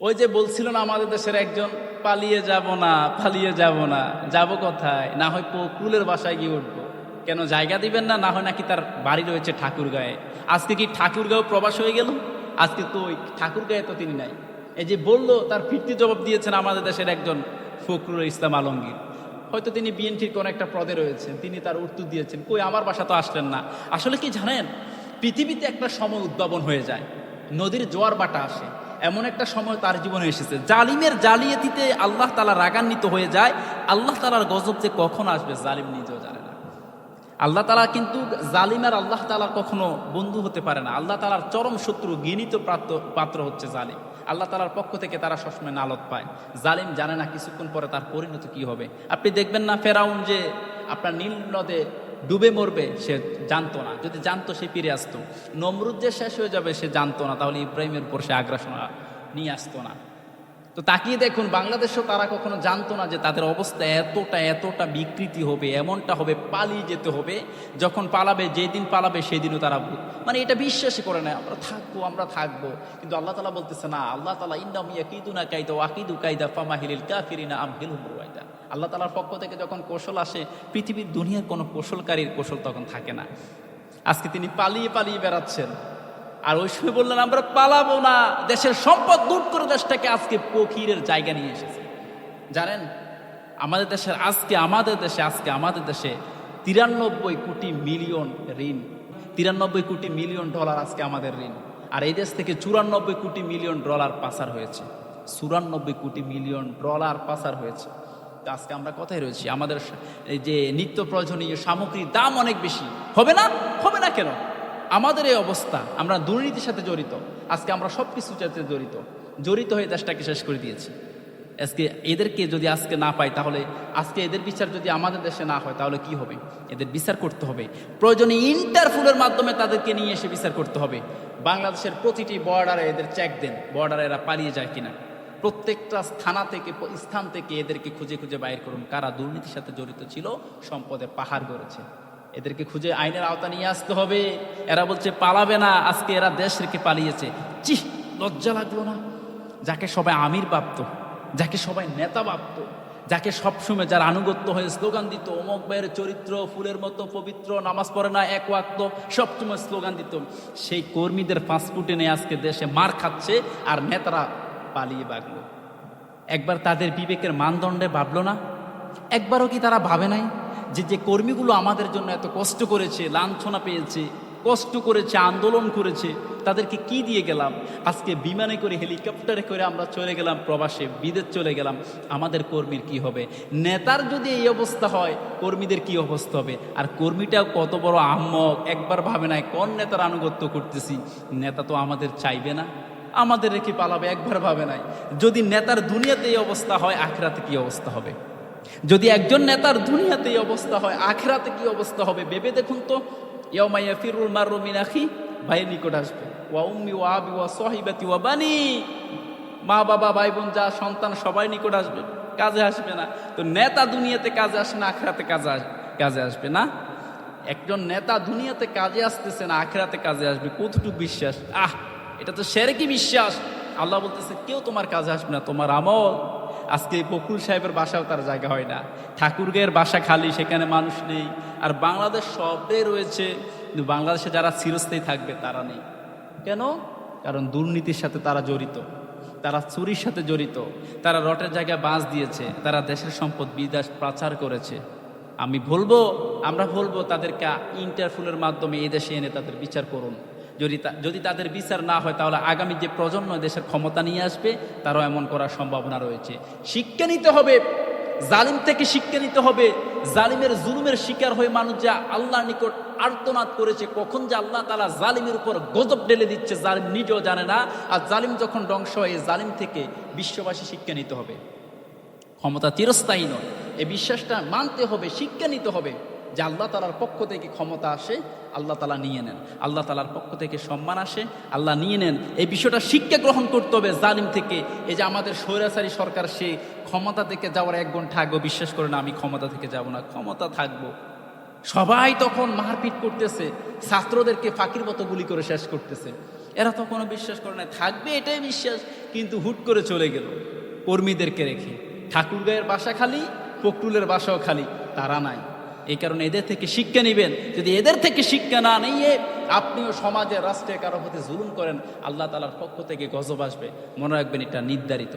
ওই যে বলছিল না, আমাদের দেশের একজন, পালিয়ে যাব না, পালিয়ে যাব না, যাব কোথায়? না হয় কুলের বাসায় গিয়ে উঠবো। কেন, জায়গা দিবেন না? না হয় নাকি তার বাড়ি রয়েছে ঠাকুরগাঁয়ে। আজকে কি ঠাকুরগাঁও প্রবাস হয়ে গেল? আজকে তো ওই ঠাকুরগাঁয়ে তো তিনি নাই। এই যে বলল, তার ফিরতি জবাব দিয়েছেন আমাদের দেশের একজন ফখরুল ইসলাম আলমগীর। হয়তো তিনি বিএনপির কোন একটা পদে রয়েছেন, তিনি তার উত্তর দিয়েছেন। কই, আমার বাসা তো আসলেন না। আসলে কি জানেন, পৃথিবীতে একটা সময় উদ্ভাবন হয়ে যায়। নদীর জোয়ার বাটা আসে। এমন একটা সময় তার জীবনে এসেছে। জালিমের জালিয়াতিতে আল্লাহ তালা রাগান্বিত হয়ে যায়। আল্লাহ তালার গজব যে কখন আসবে জালিম নিজেও জানে না। আল্লাহ তালা কিন্তু জালিম আর আল্লাহ তালা কখনো বন্ধু হতে পারে না। আল্লাহ তালার চরম শত্রু, ঘৃণিত প্রাপ্ত, পাত্র হচ্ছে জালিম। আল্লাহ তালার পক্ষ থেকে তারা সবসময় নালত পায়। জালিম জানে না কিছুক্ষণ পরে তার পরিণত কি হবে। আপনি দেখবেন না ফেরাউন যে আপনার নীল নদে ডুবে মরবে, সে জানতো না। যদি জানতো, সে ফিরে আসতো। নমরুদ যে শেষ হয়ে যাবে, সে জানতো না। তাহলে ইব্রাহিমের উপর সে আগ্রাসন নিয়ে আসতো না। তো তাকিয়ে দেখুন, বাংলাদেশেও তারা কখনো জানতো না যে তাদের অবস্থা এতটা এতটা বিকৃতি হবে, এমনটা হবে, পালিয়ে যেতে হবে। যখন পালাবে, যেদিন পালাবে, সেদিনও তারা মানে এটা বিশ্বাসই করে না, আমরা থাকব আমরা থাকব। কিন্তু আল্লাহ তালা বলতেছে, না, আল্লাহ তালা ইন্দামিয়া কিদুনা কাইদা আকিদু কাইদা, ফামাহিলিল কাফিরিনা আমহিল আল্লাহ তালার পক্ষ থেকে যখন কৌশল আসে, পৃথিবীর দুনিয়ার কোনো কৌশলকারীর কৌশল তখন থাকে না। আজকে তিনি পালিয়ে পালিয়ে বেড়াচ্ছেন। আর ওই সময় বললেন, আমরা পালাবো না। দেশের সম্পদ লুট করে দেশটাকে আজকে ফকিরের জায়গা নিয়ে এসেছে। জানেন, আমাদের দেশের আজকে, আমাদের দেশে, আজকে আমাদের দেশে তিরানব্বই কোটি মিলিয়ন ঋণ, তিরানব্বই কোটি মিলিয়ন ডলার আজকে আমাদের ঋণ। আর এই দেশ থেকে চুরানব্বই কোটি মিলিয়ন ডলার পাচার হয়েছে। চুরানব্বই কোটি মিলিয়ন ডলার পাচার হয়েছে। আজকে আমরা কথাই রয়েছি, আমাদের যে নিত্য প্রয়োজনীয় সামগ্রীর দাম অনেক বেশি। হবে না? হবে না কেন? আমাদের এই অবস্থা, আমরা দুর্নীতির সাথে জড়িত, আজকে আমরা সব কিছুর সাথে জড়িত জড়িত হয়ে দেশটাকে শেষ করে দিয়েছি। আজকে এদেরকে যদি আজকে না পাই, তাহলে আজকে এদের বিচার যদি আমাদের দেশে না হয়, তাহলে কি হবে? এদের বিচার করতে হবে। প্রয়োজনে ইন্টারফুলের মাধ্যমে তাদেরকে নিয়ে এসে বিচার করতে হবে। বাংলাদেশের প্রতিটি বর্ডারে এদের চেক দেন বর্ডারে এরা পালিয়ে যায় কিনা। প্রত্যেকটা স্থানা থেকে, স্থান থেকে এদেরকে খুঁজে খুঁজে বাইর করুন। কারা দুর্নীতির সাথে জড়িত ছিল সম্পদের পাহাড় গড়েছে। এদেরকে খুঁজে আইনের আওতা নিয়ে আসতে হবে। এরা বলছে, পালাবে না, আজকে এরা দেশ রেখে পালিয়েছে। চিহ লজ্জা লাগল না? যাকে সবাই আমির ভাবত, যাকে সবাই নেতা ভাবত, যাকে সবসময় যার আনুগত্য হয়ে স্লোগান দিত, অমক ভাইয়ের চরিত্র, ফুলের মতো পবিত্র, নামাজ পড়ে না, এক ওয়াক্ত। সবসময় স্লোগান দিত। সেই কর্মীদের ফাস্টফুডে নিয়ে আজকে দেশে মার খাচ্ছে, আর নেতারা পালিয়ে বাগলো। একবার তাদের বিবেকের মানদণ্ডে ভাবলো না? একবারও কি তারা ভাবে নাই যে যে কর্মীগুলো আমাদের জন্য এত কষ্ট করেছে, লাঞ্ছনা পেয়েছে, কষ্ট করেছে, আন্দোলন করেছে, তাদেরকে কি দিয়ে গেলাম? আজকে বিমানে করে, হেলিকপ্টারে করে আমরা চলে গেলাম, প্রবাসে বিদেশ চলে গেলাম। আমাদের কর্মীর কি হবে? নেতার যদি এই অবস্থা হয়, কর্মীদের কি অবস্থা হবে? আর কর্মীটাও কত বড় আহ্মক একবার ভাবে নাই, কোন নেতার আনুগত্য করতেছি? নেতা তো আমাদের চাইবে না। আমাদের রেখে পালাবে? একবার ভাবে নাই। যদি নেতার দুনিয়াতে এই অবস্থা হয়, আখরাতে কি অবস্থা হবে? যদি একজন নেতার দুনিয়াতে এই অবস্থা হয়, আখরাতে কি অবস্থা হবে? ভেবে দেখুন তো। ইয়ামাইয়া ফিরুল মারু মিনাখি ভাইয়ের নিকট আসবে। ওয়া উম্মি ওয়া আবি ওয়া সহিবাতি ওয়া বানি। মা, বাবা, ভাই, বোন, যা সন্তান, সবাই নিকট আসবে। কাজে আসবে না। তো নেতা দুনিয়াতে কাজে আসে না, আখরাতে কাজে কাজে আসবে না। একজন নেতা দুনিয়াতে কাজে আসতেছে না, আখরাতে কাজে আসবে। কতটুকু বিশ্বাস? আহ! এটা তো কি বিশ্বাস। আল্লাহ বলতেছে, কেউ তোমার কাজে আসবে না, তোমার আমল। আজকে বকুল সাহেবের বাসাও তার জায়গা হয় না। ঠাকুরগাঁয়ের বাসা খালি, সেখানে মানুষ নেই। আর বাংলাদেশ সবটাই রয়েছে, কিন্তু বাংলাদেশে যারা চিরস্থায়ী থাকবে, তারা নেই। কেন? কারণ দুর্নীতির সাথে তারা জড়িত। তারা চুরির সাথে জড়িত। তারা রটের জায়গায় বাঁশ দিয়েছে। তারা দেশের সম্পদ বিদেশ পাচার করেছে। আমি বলব, আমরা বলব, তাদেরকে ইন্টারফুলের মাধ্যমে এই দেশে এনে তাদের বিচার করুন। যদি যদি তাদের বিচার না হয়, তাহলে আগামী যে প্রজন্ম দেশের ক্ষমতা নিয়ে আসবে, তারও এমন করার সম্ভাবনা রয়েছে। শিক্ষা নিতে হবে, জালিম থেকে শিক্ষা নিতে হবে। জালিমের জুলুমের শিকার হয়ে মানুষ যা আল্লাহর নিকট আর্তনাদ করেছে, কখন যে আল্লাহ তালা জালিমের উপর গজব ঢেলে দিচ্ছে, জালিম নিজেও জানে না। আর জালিম যখন ধ্বংস হয় জালিম থেকে বিশ্ববাসী শিক্ষা নিতে হবে। ক্ষমতা চিরস্থায়ী নয়। এই বিশ্বাসটা মানতে হবে, শিক্ষা নিতে হবে। যে আল্লাহ তালার পক্ষ থেকে ক্ষমতা আসে, আল্লাহ তালা নিয়ে নেন। আল্লাহ তালার পক্ষ থেকে সম্মান আসে, আল্লাহ নিয়ে নেন। এই বিষয়টা শিক্ষা গ্রহণ করতে হবে জালিম থেকে। এই যে আমাদের স্বৈরাচারী সরকার, সে ক্ষমতা থেকে যাওয়ার এক ঘণ্টা বিশ্বাস করে না, আমি ক্ষমতা থেকে যাব না, ক্ষমতা থাকব। সবাই তখন মারপিট করতেছে, ছাত্রদেরকে ফাঁকির মতো গুলি করে শেষ করতেছে। এরা তো কোনো বিশ্বাস করে না, থাকবে এটাই বিশ্বাস, কিন্তু হুট করে চলে গেল। কর্মীদেরকে রেখে। ঠাকুরগাঁয়ের বাসা খালি, পকটুলের বাসাও খালি, তারা নাই। এই কারণে এদের থেকে শিক্ষা নেবেন। যদি এদের থেকে শিক্ষা না নিয়ে আপনিও সমাজে রাষ্ট্রে কারও প্রতি জুলুম করেন, আল্লাহ তালার পক্ষ থেকে গজব আসবে। মনে রাখবেন এটা নির্ধারিত।